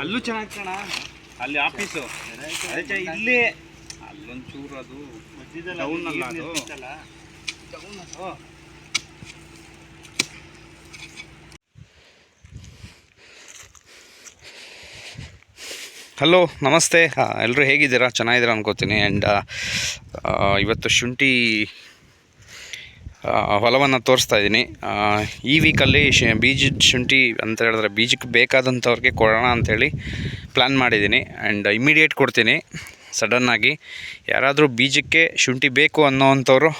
ಅಲ್ಲೂ ಚೆನ್ನಾಗಿ ಕಣ? ಅಲ್ಲಿ ಆಫೀಸು ಅದಕ್ಕೆ ಇಲ್ಲಿ. ಅಲ್ಲೊಂಚೂರು ಅದು. ಡೌನ್ ಅಲ್ಲ ಅದು. ಡೌನ್ ಅದು ಹಲೋ ನಮಸ್ತೆ. ಎಲ್ಲರೂ ಹೇಗಿದ್ದೀರಾ? ಚೆನ್ನಾಗಿದ್ದೀರಾ ಅನ್ಕೋತೀನಿ. ಆ್ಯಂಡ್ ಇವತ್ತು ಶುಂಠಿ ಹೊಲವನ್ನು ತೋರಿಸ್ತಾ ಇದ್ದೀನಿ ಈ ವೀಕಲ್ಲಿ ಶ ಬೀಜದ ಶುಂಠಿ ಅಂತ ಹೇಳಿದ್ರೆ ಬೀಜಕ್ಕೆ ಬೇಕಾದಂಥವ್ರಿಗೆ ಕೊಡೋಣ ಅಂಥೇಳಿ ಪ್ಲ್ಯಾನ್ ಮಾಡಿದ್ದೀನಿ ಆ್ಯಂಡ್ ಇಮಿಡಿಯೇಟ್ ಕೊಡ್ತೀನಿ. ಸಡನ್ನಾಗಿ ಯಾರಾದರೂ ಬೀಜಕ್ಕೆ ಶುಂಠಿ ಬೇಕು ಅನ್ನೋವಂಥವ್ರು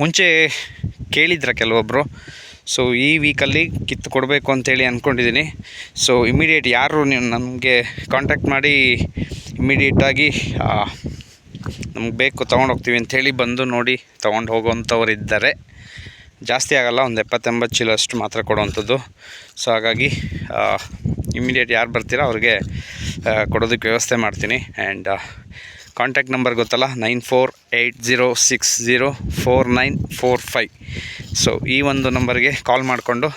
ಮುಂಚೆ ಕೇಳಿದ್ರ ಕೆಲವೊಬ್ಬರು ಸೊ ಈ ವೀಕಲ್ಲಿ ಕಿತ್ತು ಕೊಡಬೇಕು ಅಂತೇಳಿ ಅಂದ್ಕೊಂಡಿದ್ದೀನಿ ಸೊ ಇಮಿಡಿಯೇಟ್ ಯಾರು ನೀವು ನಮಗೆ ಕಾಂಟ್ಯಾಕ್ಟ್ ಮಾಡಿ ಇಮಿಡಿಯೇಟಾಗಿ ನಮ್ಗೆ ಬೇಕು, ತೊಗೊಂಡು ಹೋಗ್ತೀವಿ ಅಂಥೇಳಿ ಬಂದು ನೋಡಿ ತೊಗೊಂಡು ಹೋಗುವಂಥವ್ರು ಇದ್ದಾರೆ ಜಾಸ್ತಿ ಆಗಲ್ಲ, ಒಂದು ಎಪ್ಪತ್ತೆಂಬತ್ತು ಚೀಲ ಅಷ್ಟು ಮಾತ್ರ ಕೊಡುವಂಥದ್ದು. ಸೊ ಹಾಗಾಗಿ ಇಮಿಡಿಯೇಟ್ ಯಾರು ಬರ್ತೀರೋ ಅವ್ರಿಗೆ ಕೊಡೋದಕ್ಕೆ ವ್ಯವಸ್ಥೆ ಮಾಡ್ತೀನಿ. ಆ್ಯಂಡ್ ಕಾಂಟ್ಯಾಕ್ಟ್ ನಂಬರ್ ಗೊತ್ತಲ್ಲ? Nine four eight zero six zero four nine four five so ಈ ಒಂದು ನಂಬರ್ಗೆ ಕಾಲ್ ಮಾಡಿಕೊಂಡು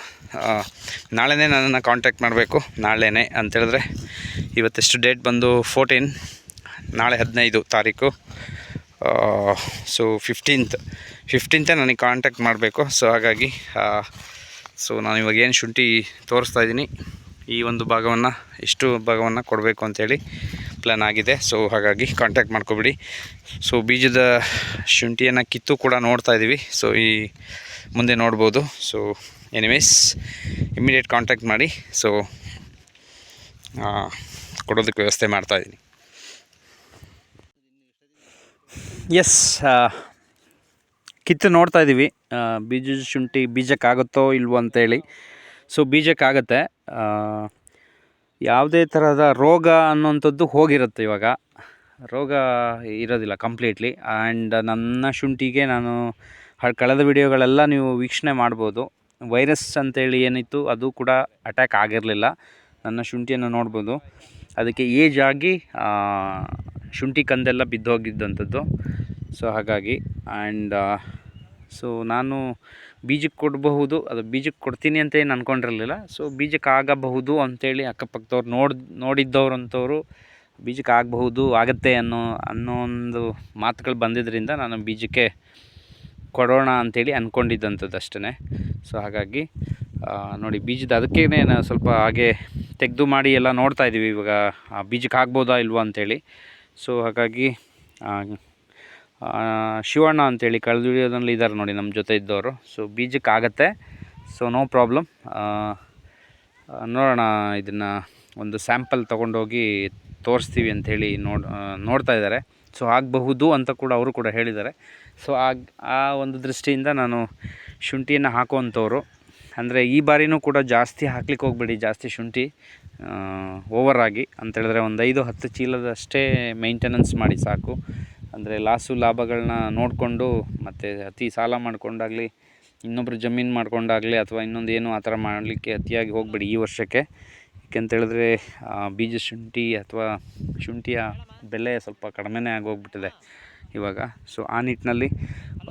ನಾಳೆನೇ ನನ್ನನ್ನು ಕಾಂಟ್ಯಾಕ್ಟ್ ಮಾಡಬೇಕು. ನಾಳೆನೇ ಅಂತೇಳಿದ್ರೆ ಇವತ್ತೆಷ್ಟು ಡೇಟ್ ಬಂದು ಫೋರ್ಟೀನ್ ನಾಳೆ ಹದಿನೈದು ತಾರೀಕು. ಸೊ ಫಿಫ್ಟೀನ್ತ್ ಫಿಫ್ಟೀನ್ತೇ ನನಗೆ ಕಾಂಟ್ಯಾಕ್ಟ್ ಮಾಡಬೇಕು. ಸೊ ಹಾಗಾಗಿ ಸೊ ನಾನು ಇವಾಗ ಏನು ಶುಂಠಿ ತೋರಿಸ್ತಾ ಇದ್ದೀನಿ. ಈ ಒಂದು ಭಾಗವನ್ನು, ಇಷ್ಟು ಭಾಗವನ್ನು ಕೊಡಬೇಕು ಅಂತೇಳಿ ಪ್ಲ್ಯಾನ್ ಆಗಿದೆ. ಸೊ ಹಾಗಾಗಿ ಕಾಂಟ್ಯಾಕ್ಟ್ ಮಾಡ್ಕೊಬಿಡಿ. ಸೊ ಬೀಜದ ಶುಂಠಿಯನ್ನು ಕಿತ್ತು ಕೂಡ ನೋಡ್ತಾ ಇದ್ದೀವಿ ಸೊ ಈ ಮುಂದೆ ನೋಡ್ಬೋದು. ಸೊ ಎನಿವೇಸ್ ಇಮ್ಮಿಡಿಯೇಟ್ ಕಾಂಟ್ಯಾಕ್ಟ್ ಮಾಡಿ. ಸೊ ಕೊಡೋದಕ್ಕೆ ವ್ಯವಸ್ಥೆ ಮಾಡ್ತಾಯಿದ್ದೀನಿ ಎಸ್ ಕಿತ್ತು ನೋಡ್ತಾ ಇದ್ದೀವಿ ಬೀಜ ಬೀಜದ ಶುಂಠಿ ಬೀಜಕ್ಕಾಗುತ್ತೋ ಇಲ್ವೋ ಅಂತೇಳಿ. ಸೊ ಬೀಜಕ್ಕಾಗತ್ತೆ. ಯಾವುದೇ ಥರದ ರೋಗ ಅನ್ನೋಂಥದ್ದು ಹೋಗಿರುತ್ತೆ ಇವಾಗ. ರೋಗ ಇರೋದಿಲ್ಲ ಕಂಪ್ಲೀಟ್ಲಿ ಆ್ಯಂಡ್ ನನ್ನ ಶುಂಠಿಗೆ ನಾನು ಕಳೆದ ವಿಡಿಯೋಗಳೆಲ್ಲ ನೀವು ವೀಕ್ಷಣೆ ಮಾಡ್ಬೋದು. ವೈರಸ್ ಅಂತೇಳಿ ಏನಿತ್ತು ಅದು ಕೂಡ ಅಟ್ಯಾಕ್ ಆಗಿರಲಿಲ್ಲ. ನನ್ನ ಶುಂಠಿಯನ್ನು ನೋಡ್ಬೋದು. ಅದಕ್ಕೆ ಏಜ್ ಆಗಿ ಶುಂಠಿ ಕಂದೆಲ್ಲ ಬಿದ್ದೋಗಿದ್ದಂಥದ್ದು. ಸೊ ಹಾಗಾಗಿ ಆ್ಯಂಡ್ ಸೊ ನಾನು ಬೀಜಕ್ಕೆ ಕೊಡಬಹುದು, ಅದು ಬೀಜಕ್ಕೆ ಕೊಡ್ತೀನಿ ಅಂತ ಏನು ಅಂದ್ಕೊಂಡಿರಲಿಲ್ಲ ಸೊ ಬೀಜಕ್ಕೆ ಆಗಬಹುದು ಅಂತೇಳಿ ಅಕ್ಕಪಕ್ಕದವ್ರು ನೋಡಿ ನೋಡಿದ್ದವ್ರಂಥವ್ರು ಬೀಜಕ್ಕೆ ಆಗಬಹುದು, ಆಗತ್ತೆ ಅನ್ನೋ ಅನ್ನೋ ಒಂದು ಮಾತುಗಳು ಬಂದಿದ್ದರಿಂದ ನಾನು ಬೀಜಕ್ಕೆ ಕೊಡೋಣ ಅಂಥೇಳಿ ಅಂದ್ಕೊಂಡಿದ್ದಂಥದ್ದು ಅಷ್ಟೇ ಸೊ ಹಾಗಾಗಿ ನೋಡಿ, ಬೀಜದ ಅದಕ್ಕೇ ನಾನು ಸ್ವಲ್ಪ ಹಾಗೆ ತೆಗೆದು ಮಾಡಿ ಎಲ್ಲ ನೋಡ್ತಾ ಇದ್ದೀವಿ ಇವಾಗ, ಆ, ಬೀಜಕ್ಕೆ ಆಗ್ಬೋದಾ ಇಲ್ವಾ ಅಂಥೇಳಿ ಸೊ ಹಾಗಾಗಿ ಶಿವಣ್ಣ ಅಂತೇಳಿ ಕಳೆದ ವಿಡಿಯೋದಲ್ಲಿ ಇದ್ದಾರೆ ನೋಡಿ ನಮ್ಮ ಜೊತೆ ಇದ್ದವರು. ಸೊ ಬೀಜಕ್ಕೆ ಆಗತ್ತೆ. ಸೊ ನೋ ಪ್ರಾಬ್ಲಮ್ ನೋಡೋಣ ಇದನ್ನು ಒಂದು ಸ್ಯಾಂಪಲ್ ತೊಗೊಂಡೋಗಿ ತೋರಿಸ್ತೀವಿ ಅಂಥೇಳಿ ನೋಡ್ ನೋಡ್ತಾ ಇದ್ದಾರೆ. ಸೊ ಆಗಬಹುದು ಅಂತ ಕೂಡ ಅವರು ಕೂಡ ಹೇಳಿದ್ದಾರೆ. ಸೊ ಆಗ ಆ ಒಂದು ದೃಷ್ಟಿಯಿಂದ ನಾನು ಶುಂಠಿಯನ್ನು ಹಾಕುವಂಥವ್ರು. ಅಂದರೆ ಈ ಬಾರಿನೂ ಕೂಡ ಜಾಸ್ತಿ ಹಾಕ್ಲಿಕ್ಕೆ ಹೋಗ್ಬೇಡಿ, ಜಾಸ್ತಿ ಶುಂಠಿ ಓವರ್ ಆಗಿ ಅಂತೇಳಿದ್ರೆ ಒಂದು ಐದು, ಹತ್ತು ಚೀಲದಷ್ಟೇ ಮೇಂಟೆನೆನ್ಸ್ ಮಾಡಿ ಸಾಕು. ಅಂದರೆ ಲಾಸು ಲಾಭಗಳನ್ನ ನೋಡಿಕೊಂಡು ಮತ್ತು ಅತಿ ಸಾಲ ಮಾಡಿಕೊಂಡಾಗಲಿ, ಇನ್ನೊಬ್ರು ಜಮೀನು ಮಾಡಿಕೊಂಡಾಗಲಿ ಅಥವಾ ಇನ್ನೊಂದು ಏನು ಆ ಥರ ಮಾಡಲಿಕ್ಕೆ ಅತಿಯಾಗಿ ಹೋಗಬೇಡಿ ಈ ವರ್ಷಕ್ಕೆ. ಯಾಕೆಂತೇಳಿದ್ರೆ ಬೀಜ ಶುಂಠಿ ಅಥವಾ ಶುಂಠಿಯ ಬೆಲೆ ಸ್ವಲ್ಪ ಕಡಿಮೆನೇ ಆಗೋಗ್ಬಿಟ್ಟಿದೆ ಇವಾಗ. ಸೊ ಆ ನಿಟ್ಟಿನಲ್ಲಿ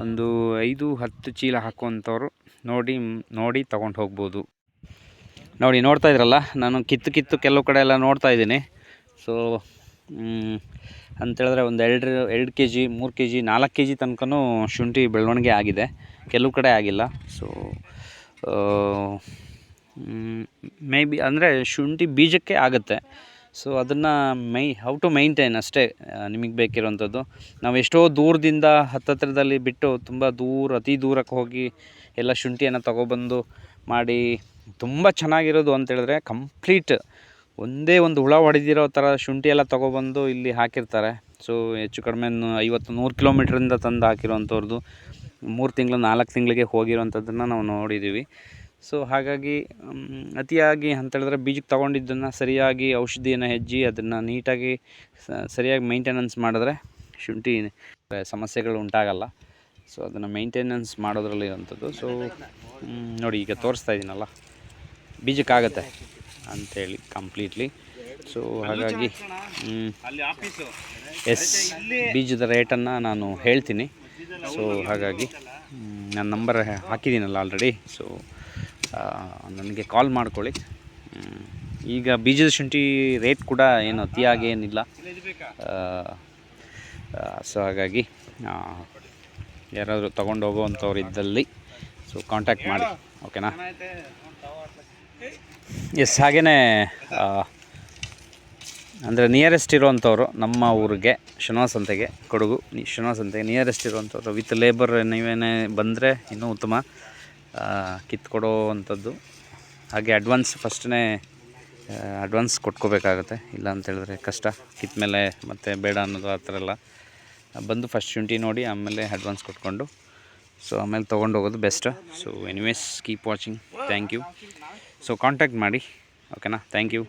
ಒಂದು ಐದು, ಹತ್ತು ಚೀಲ ಹಾಕುವಂಥವ್ರು ನೋಡಿ ನೋಡಿ ತಗೊಂಡು ಹೋಗ್ಬೋದು. ನೋಡಿ, ನೋಡ್ತಾ ಇದ್ರಲ್ಲ, ನಾನು ಕಿತ್ತು ಕಿತ್ತು ಕೆಲವು ಕಡೆ ಎಲ್ಲ ನೋಡ್ತಾ ಇದ್ದೀನಿ. ಸೊ ಅಂತೇಳಿದ್ರೆ ಒಂದು ಎರಡು ಎರಡು ಕೆ ಜಿ ಮೂರು ಕೆ ಜಿ ನಾಲ್ಕು ಕೆ ಜಿ ತನಕನೂ ಶುಂಠಿ ಬೆಳವಣಿಗೆ ಆಗಿದೆ. ಕೆಲವು ಕಡೆ ಆಗಿಲ್ಲ. ಸೊ ಮೇ ಬಿ ಅಂದರೆ ಶುಂಠಿ ಬೀಜಕ್ಕೆ ಆಗುತ್ತೆ. ಸೊ ಅದನ್ನು ಮೈ ಹೌ ಟು ಮೈಂಟೈನ್ ಅಷ್ಟೇ ನಿಮಗೆ ಬೇಕಿರೋವಂಥದ್ದು. ನಾವು ಎಷ್ಟೋ ದೂರದಿಂದ ಹತ್ತತ್ರದಲ್ಲಿ ಬಿಟ್ಟು ತುಂಬ ದೂರ, ಅತಿ ದೂರಕ್ಕೆ ಹೋಗಿ ಎಲ್ಲ ಶುಂಠಿಯನ್ನು ತಗೊಬಂದು ಮಾಡಿ, ತುಂಬ ಚೆನ್ನಾಗಿರೋದು ಅಂತೇಳಿದ್ರೆ ಕಂಪ್ಲೀಟ್ ಒಂದೇ ಒಂದು ಹುಳ ಹೊಡೆದಿರೋ ಥರ ಶುಂಠಿ ಎಲ್ಲ ತೊಗೊಬಂದು ಇಲ್ಲಿ ಹಾಕಿರ್ತಾರೆ. ಸೊ ಹೆಚ್ಚು ಕಡಿಮೆ ಐವತ್ತು, ನೂರು ಕಿಲೋಮೀಟ್ರಿಂದ ತಂದು ಹಾಕಿರೋವಂಥವ್ರದ್ದು ಮೂರು ತಿಂಗಳು, ನಾಲ್ಕು ತಿಂಗಳಿಗೆ ಹೋಗಿರೋವಂಥದ್ದನ್ನು ನಾವು ನೋಡಿದ್ದೀವಿ ಸೊ ಹಾಗಾಗಿ ಅತಿಯಾಗಿ ಅಂತೇಳಿದ್ರೆ ಬೀಜಕ್ಕೆ ತೊಗೊಂಡಿದ್ದನ್ನು ಸರಿಯಾಗಿ ಔಷಧಿಯನ್ನು ಹೆಜ್ಜಿ ಅದನ್ನು ನೀಟಾಗಿ ಸರಿಯಾಗಿ ಮೈಂಟೆನೆನ್ಸ್ ಮಾಡಿದ್ರೆ ಶುಂಠಿ ಸಮಸ್ಯೆಗಳು ಉಂಟಾಗಲ್ಲ. ಸೊ ಅದನ್ನು ಮೈಂಟೆನೆನ್ಸ್ ಮಾಡೋದ್ರಲ್ಲಿ ಇರೋಂಥದ್ದು ಸೊ ನೋಡಿ ಈಗ ತೋರಿಸ್ತಾ ಇದ್ದೀನಲ್ಲ ಬೀಜಕ್ಕಾಗತ್ತೆ ಅಂಥೇಳಿ ಕಂಪ್ಲೀಟ್ಲಿ ಸೊ ಹಾಗಾಗಿ ಎಸ್ ಬೀಜದ ರೇಟನ್ನು ನಾನು ಹೇಳ್ತೀನಿ. ಸೊ ಹಾಗಾಗಿ ನನ್ನ ನಂಬರ್ ಹಾಕಿದ್ದೀನಲ್ಲ ಆಲ್ರೆಡಿ ಸೊ ನನಗೆ ಕಾಲ್ ಮಾಡ್ಕೊಳ್ಳಿ. ಈಗ ಬೀಜದ ಶುಂಠಿ ರೇಟ್ ಕೂಡ ಏನು ಅತಿಯಾಗಿ ಏನಿಲ್ಲ. ಸೊ ಹಾಗಾಗಿ ಯಾರಾದರೂ ತೊಗೊಂಡು ಹೋಗುವಂಥವ್ರು ಇದ್ದಲ್ಲಿ ಸೊ ಕಾಂಟ್ಯಾಕ್ಟ್ ಮಾಡಿ. ಓಕೆನಾ ಎಸ್ ಹಾಗೆಯೇ ಅಂದರೆ ನಿಯರೆಸ್ಟ್ ಇರುವಂಥವ್ರು ನಮ್ಮ ಊರಿಗೆ ಶನಿವಾರ ಸಂತೆಗೆ ಕೊಡಗು ಶ್ರೀನಿವಾಸ ಸಂತೆಗೆ ನಿಯರೆಸ್ಟ್ ಇರುವಂಥವ್ರು ವಿತ್ ಲೇಬರ್ ನೀವೇನೇ ಬಂದರೆ ಇನ್ನೂ ಉತ್ತಮ. ಕಿತ್ಕೊಡೋ ಅಂಥದ್ದು ಹಾಗೆ ಅಡ್ವಾನ್ಸ್ ಫಸ್ಟ್ನೇ ಅಡ್ವಾನ್ಸ್ ಕೊಟ್ಕೋಬೇಕಾಗತ್ತೆ. ಇಲ್ಲ ಅಂತೇಳಿದ್ರೆ ಕಷ್ಟ. ಕಿತ್ತ ಮೇಲೆ ಮತ್ತೆ ಬೇಡ ಅನ್ನೋದು ಆ ಥರ ಎಲ್ಲ. ಬಂದು ಫಸ್ಟ್ ಶುಂಠಿ ನೋಡಿ, ಆಮೇಲೆ ಅಡ್ವಾನ್ಸ್ ಕೊಟ್ಕೊಂಡು. ಸೊ ಆಮೇಲೆ ತೊಗೊಂಡು ಹೋಗೋದು best so anyways keep watching thank you so contact ಮಾಡಿ. ಓಕೆನಾ ಥ್ಯಾಂಕ್ ಯು